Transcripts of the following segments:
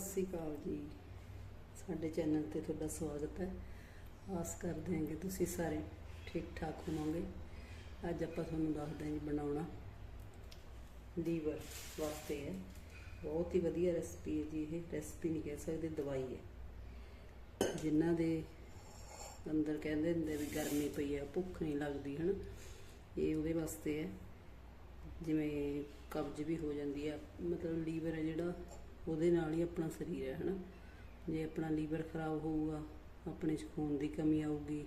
ਸ੍ਰੀ ਅਕਾਲ ਜੀ। ਸਾਡੇ ਚੈਨਲ ਤੇ ਤੁਹਾਡਾ ਸਵਾਗਤ ਹੈ। ਆਸ ਕਰਦੇ ਹਾਂ ਕਿ ਤੁਸੀਂ ਸਾਰੇ ਠੀਕ ਠਾਕ ਹੋਵੋਗੇ। ਅੱਜ ਆਪਾਂ ਤੁਹਾਨੂੰ ਦੱਸਦੇ ਹਾਂ ਜੀ ਬਣਾਉਣਾ ਲੀਵਰ ਵਾਸਤੇ ਹੈ। ਬਹੁਤ ਹੀ ਵਧੀਆ ਰੈਸਪੀ ਹੈ ਜੀ ਇਹ। ਰੈਸਪੀ ਨਹੀਂ ਕਹਿ ਸਕਦੇ, ਦਵਾਈ ਹੈ। ਜਿਨ੍ਹਾਂ ਦੇ ਅੰਦਰ ਕਹਿੰਦੇ ਹੁੰਦੇ ਵੀ ਗਰਮੀ ਪਈ ਹੈ, ਭੁੱਖ ਨਹੀਂ ਲੱਗਦੀ, ਹਨ? ਇਹ ਉਹਦੇ ਵਾਸਤੇ ਹੈ। ਜਿਵੇਂ ਕਬਜ਼ ਵੀ ਹੋ ਜਾਂਦੀ ਹੈ। ਮਤਲਬ ਲੀਵਰ ਹੈ ਜਿਹੜਾ ਉਹਦੇ ਨਾਲ ਹੀ ਆਪਣਾ ਸਰੀਰ ਹੈ, ਹਨਾ? ਜੇ ਆਪਣਾ ਲੀਵਰ ਖਰਾਬ ਹੋਊਗਾ, ਆਪਣੇ 'ਚ ਖੂਨ ਦੀ ਕਮੀ ਆਊਗੀ,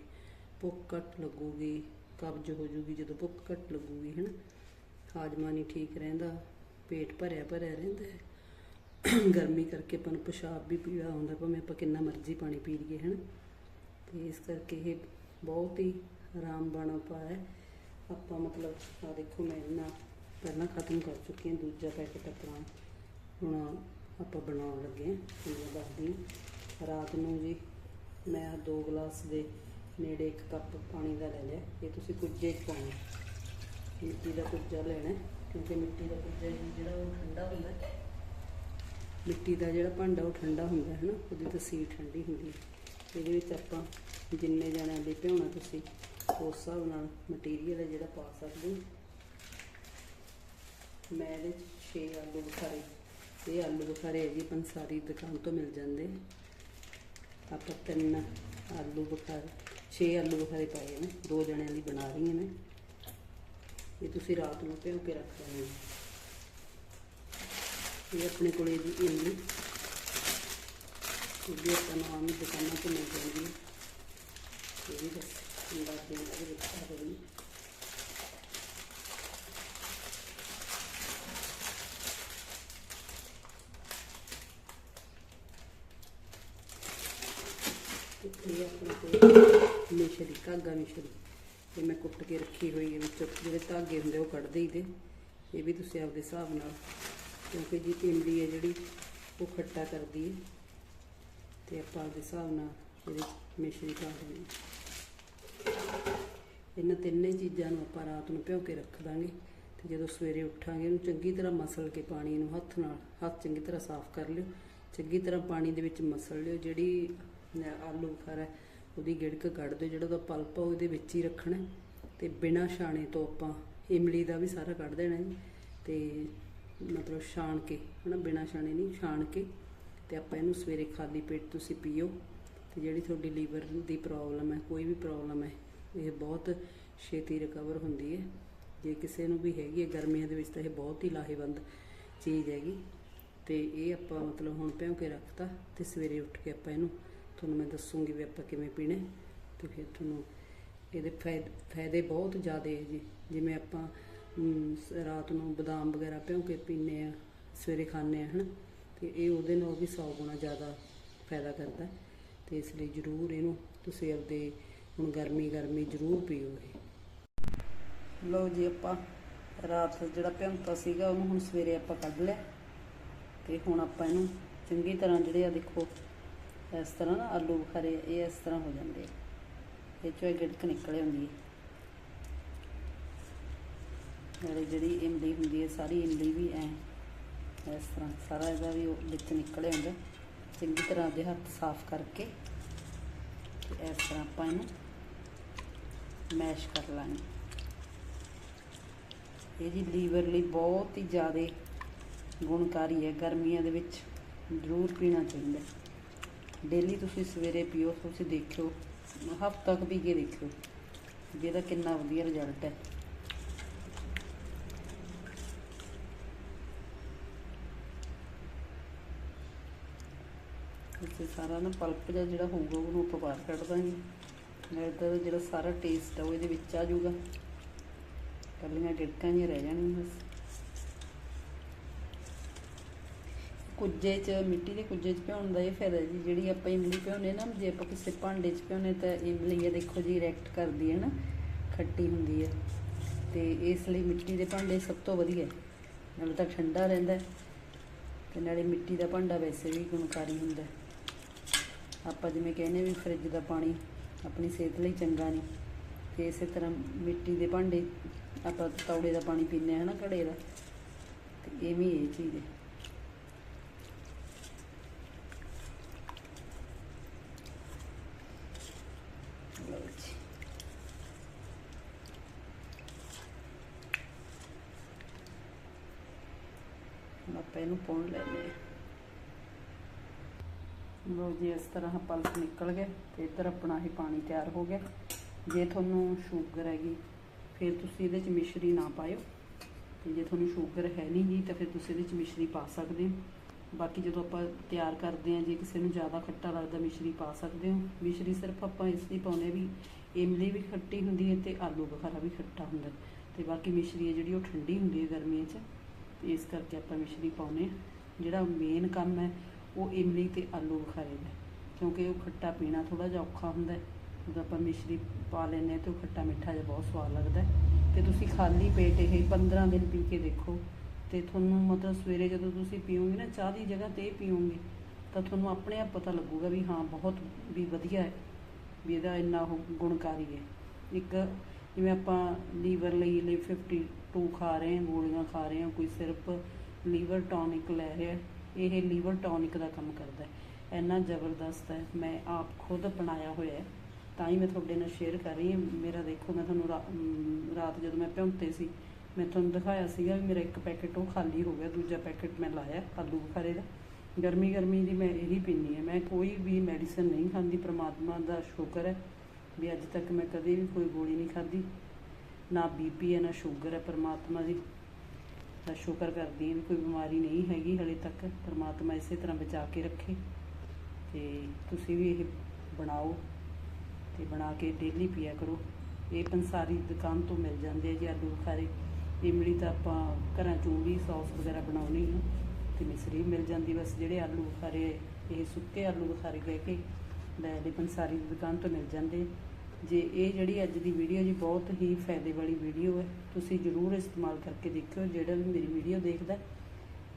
ਭੁੱਖ ਘੱਟ ਲੱਗੂਗੀ, ਕਬਜ਼ ਹੋ ਜੂਗੀ ਜਦੋਂ ਭੁੱਖ ਘੱਟ ਲੱਗੂਗੀ, ਹਨਾ? ਹਾਜ਼ਮਾ ਨਹੀਂ ਠੀਕ ਰਹਿੰਦਾ, ਪੇਟ ਭਰਿਆ ਭਰਿਆ ਰਹਿੰਦਾ ਹੈ। ਗਰਮੀ ਕਰਕੇ ਆਪਾਂ ਨੂੰ ਪਿਸ਼ਾਬ ਵੀ ਪੀੜਾ ਆਉਂਦਾ ਭਾਵੇਂ ਆਪਾਂ ਕਿੰਨਾ ਮਰਜ਼ੀ ਪਾਣੀ ਪੀ ਲਈਏ, ਹਨਾ? ਤੇ ਇਸ ਕਰਕੇ ਇਹ ਬਹੁਤ ਹੀ ਆਰਾਮ ਬਾਣਾ ਉਪਾਅ ਆਪਾਂ ਮਤਲਬ ਆ ਦੇਖੋ, ਮੈਂ ਇਹਨਾਂ ਪਹਿਲਾਂ ਖਤਮ ਕਰ ਚੁੱਕੀ ਹਾਂ, ਦੂਜਾ ਪੈਕੇਟ ਆਪਣਾ। ਹੁਣ ਆਪਾਂ ਬਣਾਉਣ ਲੱਗੇ ਹਾਂ, ਤੁਹਾਨੂੰ ਦੱਸਦੀ ਹਾਂ। ਰਾਤ ਨੂੰ ਜੀ ਮੈਂ ਦੋ ਗਲਾਸ ਦੇ ਨੇੜੇ ਇੱਕ ਕੱਪ ਪਾਣੀ ਦਾ ਲੈ ਲਿਆ। ਇਹ ਤੁਸੀਂ ਕੁੱਜੇ 'ਚ ਪਾਉਣਾ। ਮਿੱਟੀ ਦਾ ਕੁੱਜਾ ਲੈਣਾ ਕਿਉਂਕਿ ਮਿੱਟੀ ਦਾ ਕੁੱਜਾ ਜਿਹੜਾ ਉਹ ਠੰਡਾ ਹੁੰਦਾ ਮਿੱਟੀ ਦਾ ਜਿਹੜਾ ਭਾਂਡਾ ਉਹ ਠੰਡਾ ਹੁੰਦਾ ਹੈ ਨਾ, ਉਹਦੀ ਤਸੀਰ ਠੰਡੀ ਹੁੰਦੀ ਹੈ। ਇਹਦੇ ਵਿੱਚ ਆਪਾਂ ਜਿੰਨੇ ਜਣਿਆਂ ਲਈ ਭਿਉਣਾ ਤੁਸੀਂ, ਉਸ ਹਿਸਾਬ ਨਾਲ ਮਟੀਰੀਅਲ ਹੈ ਜਿਹੜਾ ਪਾ ਸਕਦੇ ਹੋ। ਮੈਂ ਇਹਦੇ 'ਚ 6 ਆਲੂ ਬੁਖਾਰੇ ਇਹ ਆਲੂ ਬੁਖਾਰੇ ਹੈ ਜੀ ਪੰਸਾਰੀ ਦੁਕਾਨ ਤੋਂ ਮਿਲ ਜਾਂਦੇ। ਆਪਾਂ ਤਿੰਨ ਆਲੂ ਬੁਖਾਰੇ 6 ਆਲੂ ਬੁਖਾਰੇ ਪਾਏ ਨੇ, ਦੋ ਜਣਿਆਂ ਲਈ ਬਣਾ ਰਹੀ ਹਾਂ ਮੈਂ। ਇਹ ਤੁਸੀਂ ਰਾਤ ਨੂੰ ਭਿਓ ਕੇ ਰੱਖ ਲੈਣਾ। ਇਹ ਆਪਣੇ ਕੋਲੇ ਜੀ ਇਮਲੀ ਇਹ ਵੀ ਆਪਾਂ ਨੂੰ ਆਮ ਦੁਕਾਨਾਂ ਤੋਂ ਮਿਲ ਜਾਂਦੀ ਹੈ। ਇਹ ਵੀ ਬਸ ਅੰਦਾਜ਼ੇ ਨਾਲ ਇਹਦੇ ਵਿੱਚ ਪਾ ਦੇਣੀ ਇਹ ਆਪਣੇ ਕੋਲ ਮਿਸ਼ਰੀ ਧਾਗਾ ਮਿਸ਼ਰੀ ਇਹ ਮੈਂ ਕੁੱਟ ਕੇ ਰੱਖੀ ਹੋਈ ਹੈ ਵਿੱਚ, ਜਿਹੜੇ ਧਾਗੇ ਹੁੰਦੇ ਉਹ ਕੱਢ ਦੇਈਦੇ ਇਹ ਵੀ ਤੁਸੀਂ ਆਪਦੇ ਹਿਸਾਬ ਨਾਲ, ਕਿਉਂਕਿ ਜੀ ਇਮਲੀ ਹੈ ਜਿਹੜੀ, ਉਹ ਖੱਟਾ ਕਰਦੀ ਹੈ। ਤੇ ਆਪਾਂ ਆਪਦੇ ਹਿਸਾਬ ਨਾਲ ਇਹਦੇ ਮਿਸ਼ਰੀ ਪਾ ਦੇਣੀ ਇਹਨਾਂ ਤਿੰਨੇ ਚੀਜ਼ਾਂ ਨੂੰ ਆਪਾਂ ਰਾਤ ਨੂੰ ਭਿਓ ਕੇ ਰੱਖ ਦਾਂਗੇ। ਤੇ ਜਦੋਂ ਸਵੇਰੇ ਉੱਠਾਂਗੇ, ਇਹਨੂੰ ਚੰਗੀ ਤਰ੍ਹਾਂ ਮਸਲ ਕੇ ਪਾਣੀ ਨੂੰ ਹੱਥ ਨਾਲ, ਹੱਥ ਚੰਗੀ ਤਰ੍ਹਾਂ ਸਾਫ਼ ਕਰ ਲਿਓ। ਚੰਗੀ ਤਰ੍ਹਾਂ ਪਾਣੀ ਦੇ ਵਿੱਚ ਮਸਲ ਲਿਓ। ਜਿਹੜੀ ਆਲੂ ਬੁਖਾਰਾ ਉਹਦੀ ਗਿੜਕ ਕੱਢ ਦਿਓ ਜਿਹੜਾ ਉਹਦਾ ਪਲਪ ਆ ਉਹਦੇ ਵਿੱਚ ਹੀ ਰੱਖਣਾ ਹੈ। ਤੇ ਬਿਨਾਂ ਛਾਣੇ ਤੋਂ ਆਪਾਂ ਇਮਲੀ ਦਾ ਵੀ ਸਾਰਾ ਕੱਢ ਦੇਣਾ ਹੈ। ਤੇ ਮਤਲਬ ਛਾਣ ਕੇ, ਹਨਾ, ਬਿਨਾਂ ਛਾਣੇ ਨਹੀਂ, ਛਾਣ ਕੇ ਤੇ ਆਪਾਂ ਇਹਨੂੰ ਸਵੇਰੇ ਖਾਲੀ ਪੇਟ ਤੁਸੀਂ ਪੀਓ। ਤੇ ਜਿਹੜੀ ਤੁਹਾਡੀ ਲੀਵਰ ਦੀ ਪ੍ਰੋਬਲਮ ਹੈ, ਕੋਈ ਵੀ ਪ੍ਰੋਬਲਮ ਹੈ, ਇਹ ਬਹੁਤ ਛੇਤੀ ਰਿਕਵਰ ਹੁੰਦੀ ਹੈ। ਜੇ ਕਿਸੇ ਨੂੰ ਵੀ ਹੈਗੀ ਹੈ, ਗਰਮੀਆਂ ਦੇ ਵਿੱਚ ਤਾਂ ਇਹ ਬਹੁਤ ਹੀ ਲਾਹੇਵੰਦ ਚੀਜ਼ ਹੈਗੀ। ਤੇ ਇਹ ਆਪਾਂ ਮਤਲਬ ਹੁਣ ਭਿਉਂ ਕੇ ਰੱਖਤਾ ਤੇ ਸਵੇਰੇ ਉੱਠ ਕੇ ਆਪਾਂ ਇਹਨੂੰ ਤੁਹਾਨੂੰ ਮੈਂ ਦੱਸੂਗੀ ਵੀ ਆਪਾਂ ਕਿਵੇਂ ਪੀਣਾ ਹੈ ਤੇ ਫਿਰ ਤੁਹਾਨੂੰ ਇਹਦੇ ਫਾਇਦੇ ਬਹੁਤ ਜ਼ਿਆਦਾ ਹੈ ਜੀ। ਜਿਵੇਂ ਆਪਾਂ ਰਾਤ ਨੂੰ ਬਦਾਮ ਵਗੈਰਾ ਭਿਉਂ ਕੇ ਪੀਂਦੇ ਆ ਸਵੇਰੇ ਖਾਂਦੇ ਆ ਹਨ। ਤੇ ਇਹ ਉਹਦੇ ਨਾਲ ਵੀ 100 ਗੁਣਾ ਜ਼ਿਆਦਾ ਫਾਇਦਾ ਕਰਦਾ ਹੈ। ਤੇ ਇਸ ਲਈ ਜ਼ਰੂਰ ਇਹਨੂੰ ਤੁਸੀਂ ਆਪਦੇ, ਹੁਣ ਗਰਮੀ ਗਰਮੀ ਜ਼ਰੂਰ ਪੀਓ ਇਹ। ਲਓ ਜੀ ਆਪਾਂ, ਰਾਤ ਜਿਹੜਾ ਭਿਉਂਤਾ ਸੀਗਾ ਉਹਨੂੰ ਹੁਣ ਸਵੇਰੇ ਆਪਾਂ ਕੱਢ ਲਿਆ। ਤੇ ਹੁਣ ਆਪਾਂ ਇਹਨੂੰ ਚੰਗੀ ਤਰ੍ਹਾਂ ਜਿਹੜੇ ਆ ਦੇਖੋ ਇਸ ਤਰ੍ਹਾਂ ਨਾ ਆਲੂ ਬੁਖਾਰੇ, ਇਹ ਇਸ ਤਰ੍ਹਾਂ ਹੋ ਜਾਂਦੇ ਇਹ ਚੋਂ ਇਹ ਗਿੜਕ ਨਿਕਲ ਆਉਂਦੀ ਹੈ ਨਾਲੇ ਜਿਹੜੀ ਇਮਲੀ ਹੁੰਦੀ ਹੈ ਸਾਰੀ ਇਮਲੀ ਵੀ ਐ, ਇਸ ਤਰ੍ਹਾਂ ਸਾਰਾ ਇਹਦਾ ਵੀ ਉਹ ਵਿੱਚ ਨਿਕਲ ਆਉਂਦਾ। ਚੰਗੀ ਤਰ੍ਹਾਂ ਦੇ ਹੱਥ ਸਾਫ਼ ਕਰਕੇ ਤੇ ਇਸ ਤਰ੍ਹਾਂ ਆਪਾਂ ਇਹਨੂੰ ਮੈਸ਼ ਕਰ ਲਾਂਗੇ। ਇਹ ਜੀ ਲੀਵਰ ਲਈ ਬਹੁਤ ਹੀ ਜ਼ਿਆਦਾ ਗੁਣਕਾਰੀ ਹੈ। ਗਰਮੀਆਂ ਦੇ ਵਿੱਚ ਜ਼ਰੂਰ ਪੀਣਾ ਚਾਹੀਦਾ। ਡੇਲੀ ਤੁਸੀਂ ਸਵੇਰੇ ਪੀਓ, ਤੁਸੀਂ ਦੇਖਿਓ, ਹਫ਼ਤਾ ਕੁ ਪੀ ਕੇ ਦੇਖਿਓ, ਵੀ ਇਹਦਾ ਕਿੰਨਾ ਵਧੀਆ ਰਿਜ਼ਲਟ ਹੈ। ਇਸੇ ਸਾਰਾ ਨਾ ਪਲਪ ਜਿਹਾ ਜਿਹੜਾ ਹੋਊਗਾ, ਉਹਨੂੰ ਆਪਾਂ ਬਾਹਰ ਕੱਢ ਦਾਂਗੇ। ਨਾਲੇ ਤਾਂ ਜਿਹੜਾ ਸਾਰਾ ਟੇਸਟ ਆ, ਉਹ ਇਹਦੇ ਵਿੱਚ ਆ ਜਾਊਗਾ। ਕੱਲੀਆਂ ਗਿੜਕਾਂ ਜਿਹੀਆਂ ਰਹਿ ਜਾਣਗੀਆਂ ਬਸ। ਕੁੱਜੇ 'ਚ, ਮਿੱਟੀ ਦੇ ਕੁੱਜੇ 'ਚ ਭਿਉਣ ਦਾ ਇਹ ਫਾਇਦਾ ਜੀ, ਜਿਹੜੀ ਆਪਾਂ ਇਮਲੀ ਭਿਉਂਦੇ ਨਾ, ਜੇ ਆਪਾਂ ਕਿਸੇ ਭਾਂਡੇ 'ਚ ਭਿਉਂਦੇ ਤਾਂ ਇਮਲੀ ਇਹ ਦੇਖੋ ਜੀ ਰਿਐਕਟ ਕਰਦੀ ਹੈ ਨਾ, ਖੱਟੀ ਹੁੰਦੀ ਹੈ। ਤੇ ਇਸ ਲਈ ਮਿੱਟੀ ਦੇ ਭਾਂਡੇ ਸਭ ਤੋਂ ਵਧੀਆ। ਹੈ। ਨਾਲੇ ਤਾਂ ਠੰਡਾ ਰਹਿੰਦਾ ਹੈ। ਤੇ ਨਾਲੇ ਮਿੱਟੀ ਦਾ ਭਾਂਡਾ ਵੈਸੇ ਵੀ ਗੁਣਕਾਰੀ ਹੁੰਦਾ ਆਪਾਂ ਜਿਵੇਂ ਕਹਿੰਦੇ ਵੀ ਫਰਿੱਜ ਦਾ ਪਾਣੀ ਆਪਣੀ ਸਿਹਤ ਲਈ ਚੰਗਾ ਨਹੀਂ। ਤੇ ਇਸੇ ਤਰ੍ਹਾਂ ਮਿੱਟੀ ਦੇ ਭਾਂਡੇ ਆਪਾਂ ਤੌੜੇ ਦਾ ਪਾਣੀ ਪੀਂਦੇ ਹਾਂ ਨਾ, ਘੜੇ ਦਾ। ਤੇ ਇਹ ਵੀ ਇਹ ਚੀਜ਼ ਹੈ। ਹੁਣ ਆਪਾਂ ਇਹਨੂੰ ਪਾਉਣ ਲੈਂਦੇ ਹਾਂ ਲੋ ਜੀ, ਇਸ ਤਰ੍ਹਾਂ ਪਲਸ ਨਿਕਲ ਗਏ ਤੇ ਇੱਧਰ ਆਪਣਾ ਇਹ ਪਾਣੀ ਤਿਆਰ ਹੋ ਗਿਆ। ਜੇ ਤੁਹਾਨੂੰ ਸ਼ੂਗਰ ਹੈਗੀ, ਫਿਰ ਤੁਸੀਂ ਇਹਦੇ ਚ ਮਿਸ਼ਰੀ ਨਾ ਪਾਇਓ। ਤੇ ਜੇ ਤੁਹਾਨੂੰ ਸ਼ੂਗਰ ਹੈ ਨਹੀਂ ਜੀ, ਤਾਂ ਫਿਰ ਤੁਸੀਂ ਇਹਦੇ ਚ ਮਿਸ਼ਰੀ ਪਾ ਸਕਦੇ ਹੋ। ਬਾਕੀ ਜਦੋਂ ਆਪਾਂ ਤਿਆਰ ਕਰਦੇ ਹਾਂ, ਜੇ ਕਿਸੇ ਨੂੰ ਜ਼ਿਆਦਾ ਖੱਟਾ ਲੱਗਦਾ, ਮਿਸ਼ਰੀ ਪਾ ਸਕਦੇ ਹੋ। ਮਿਸ਼ਰੀ ਸਿਰਫ ਆਪਾਂ ਇਸ ਲਈ ਪਾਉਂਦੇ ਹਾਂ ਵੀ ਇਮਲੀ ਵੀ ਖੱਟੀ ਹੁੰਦੀ ਹੈ ਤੇ ਆਲੂ ਬੁਖਾਰਾ ਵੀ ਖੱਟਾ ਹੁੰਦਾ। ਹੈ। ਤੇ ਬਾਕੀ ਮਿਸ਼ਰੀ ਹੈ ਜਿਹੜੀ ਉਹ ਠੰਡੀ ਹੁੰਦੀ ਹੈ ਗਰਮੀਆਂ 'ਚ। ਤੇ ਇਸ ਕਰਕੇ ਆਪਾਂ ਮਿਸ਼ਰੀ ਪਾਉਂਦੇ ਹਾਂ। ਜਿਹੜਾ ਮੇਨ ਕੰਮ ਹੈ, ਉਹ ਇਮਲੀ ਤੇ ਆਲੂ ਬੁਖਾਰੇ ਦਾ ਕਿਉਂਕਿ ਉਹ ਖੱਟਾ ਪੀਣਾ ਥੋੜਾ ਜਿਹਾ ਔਖਾ ਹੁੰਦਾ ਜਦੋਂ ਆਪਾਂ ਮਿਸ਼ਰੀ ਪਾ ਲੈਂਦੇ ਹਾਂ ਤੇ ਉਹ ਖੱਟਾ ਮਿੱਠਾ ਜਿਹਾ ਬਹੁਤ ਸਵਾਦ ਲੱਗਦਾ ਹੈ। ਤੇ ਤੁਸੀਂ ਖਾਲੀ ਪੇਟ ਇਹ 15 ਦਿਨ ਪੀ ਕੇ ਦੇਖੋ। ਤੇ ਤੁਹਾਨੂੰ ਮਤਲਬ ਸਵੇਰੇ ਜਦੋਂ ਤੁਸੀਂ ਪੀਓਗੇ ਨਾ, ਚਾਹ ਦੀ ਜਗ੍ਹਾ ਤੇ ਇਹ ਪੀਓਗੇ, ਤਾਂ ਤੁਹਾਨੂੰ ਆਪਣੇ ਆਪ ਪਤਾ ਲੱਗੂਗਾ ਵੀ ਹਾਂ, ਬਹੁਤ ਵੀ ਵਧੀਆ ਹੈ। ਵੀ ਇਹਦਾ ਇੰਨਾ ਉਹ ਗੁਣਕਾਰੀ ਹੈ। ਇੱਕ ਜਿਵੇਂ ਆਪਾਂ ਲੀਵਰ ਲਈ ਲਈ ਟੂ ਖਾ ਰਹੇ ਹਾਂ, ਗੋਲੀਆਂ ਖਾ ਰਹੇ ਹਾਂ, ਕੋਈ ਸਿਰਫ ਲੀਵਰ ਟੌਨਿਕ ਲੈ ਰਿਹਾ ਇਹ ਲੀਵਰ ਟੌਨਿਕ ਦਾ ਕੰਮ ਕਰਦਾ ਹੈ। ਇੰਨਾ ਜ਼ਬਰਦਸਤ ਹੈ, ਮੈਂ ਆਪ ਖੁਦ ਬਣਾਇਆ ਹੋਇਆ ਹੈ। ਤਾਂ ਹੀ ਮੈਂ ਤੁਹਾਡੇ ਨਾਲ ਸ਼ੇਅਰ ਕਰ ਰਹੀ ਹਾਂ। ਮੇਰਾ ਦੇਖੋ, ਮੈਂ ਤੁਹਾਨੂੰ ਰਾਤ ਜਦੋਂ ਮੈਂ ਭਿਉਂਤੇ ਸੀ, ਮੈਂ ਤੁਹਾਨੂੰ ਦਿਖਾਇਆ ਸੀਗਾ ਵੀ ਮੇਰਾ ਇੱਕ ਪੈਕੇਟ ਉਹ ਖਾਲੀ ਹੋ ਗਿਆ, ਦੂਜਾ ਪੈਕੇਟ ਮੈਂ ਲਾਇਆ, ਆਲੂ ਬੁਖਾਰੇ ਦਾ। ਗਰਮੀ ਗਰਮੀ ਦੀ ਮੈਂ ਇਹੀ ਪੀਂਦੀ ਹਾਂ। ਮੈਂ ਕੋਈ ਵੀ ਮੈਡੀਸਨ ਨਹੀਂ ਖਾਂਦੀ, ਪ੍ਰਮਾਤਮਾ ਦਾ ਸ਼ੁਕਰ ਹੈ ਵੀ ਅੱਜ ਤੱਕ ਮੈਂ ਕਦੇ ਵੀ ਕੋਈ ਗੋਲੀ ਨਹੀਂ ਖਾਧੀ। ਨਾ ਬੀਪੀ ਹੈ, ਨਾ ਸ਼ੂਗਰ ਹੈ। ਪਰਮਾਤਮਾ ਦੀ ਦਾ ਸ਼ੁਕਰ ਕਰਦੀ ਹਾਂ ਵੀ ਕੋਈ ਬਿਮਾਰੀ ਨਹੀਂ ਹੈਗੀ ਹਲੇ ਤੱਕ। ਪਰਮਾਤਮਾ ਇਸੇ ਤਰ੍ਹਾਂ ਬਚਾ ਕੇ ਰੱਖੇ। ਤੇ ਤੁਸੀਂ ਵੀ ਇਹ ਬਣਾਓ ਤੇ ਬਣਾ ਕੇ ਡੇਲੀ ਪੀਆ ਕਰੋ। ਇਹ ਪੰਸਾਰੀ ਦੁਕਾਨ ਤੋਂ ਮਿਲ ਜਾਂਦੇ ਆ ਜੀ ਆਲੂ ਬੁਖਾਰੇ। ਇਮਲੀ ਤਾਂ ਆਪਾਂ ਘਰਾਂ ਚੋਂ ਵੀ ਸੌਸ ਵਗੈਰਾ ਬਣਾਉਣੀ ਆ ਤੇ ਮਿਸਰੀ ਮਿਲ ਜਾਂਦੀ, ਬਸ ਜਿਹੜੇ ਆਲੂ ਬੁਖਾਰੇ, ਇਹ ਸੁੱਕੇ ਆਲੂ ਬੁਖਾਰੇ ਕਹਿ ਕੇ ਲੈ ਦੇ ਪੰਸਾਰੀ ਦੀ ਦੁਕਾਨ ਤੋਂ ਮਿਲ ਜਾਂਦੇ ਜੇ ਇਹ ਜਿਹੜੀ ਅੱਜ ਦੀ ਵੀਡੀਓ ਜੀ ਬਹੁਤ ਹੀ ਫਾਇਦੇ ਵਾਲੀ ਵੀਡੀਓ ਹੈ, ਤੁਸੀਂ ਜਰੂਰ ਇਸਤੇਮਾਲ ਕਰਕੇ ਦੇਖਿਓ, ਜਿਹੜਾ ਵੀ ਮੇਰੀ ਵੀਡੀਓ ਦੇਖਦਾ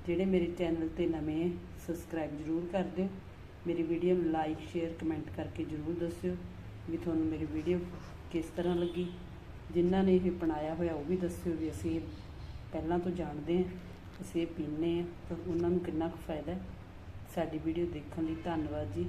ਜਿਹੜੇ ਮੇਰੇ ਚੈਨਲ ਤੇ ਨਵੇਂ ਹੈ ਸਬਸਕ੍ਰਾਈਬ ਜਰੂਰ ਕਰ ਦਿਓ। ਮੇਰੀ ਵੀਡੀਓ ਨੂੰ ਲਾਈਕ ਸ਼ੇਅਰ ਕਮੈਂਟ ਕਰਕੇ ਜਰੂਰ ਦੱਸਿਓ ਵੀ ਤੁਹਾਨੂੰ ਮੇਰੀ ਵੀਡੀਓ ਕਿਸ ਤਰ੍ਹਾਂ ਲੱਗੀ। ਜਿਨ੍ਹਾਂ ਨੇ ਇਹ ਬਣਾਇਆ ਹੋਇਆ ਉਹ ਵੀ ਦੱਸਿਓ ਵੀ ਅਸੀਂ ਇਹ ਪਹਿਲਾਂ ਤੋਂ ਜਾਣਦੇ ਹਾਂ, ਅਸੀਂ ਇਹ ਪੀਂਦੇ ਹਾਂ, ਤਾਂ ਉਹਨਾਂ ਨੂੰ ਕਿੰਨਾ ਕੁ ਫਾਇਦਾ ਸਾਡੀ ਵੀਡੀਓ ਦੇਖਣ ਲਈ ਧੰਨਵਾਦ ਜੀ।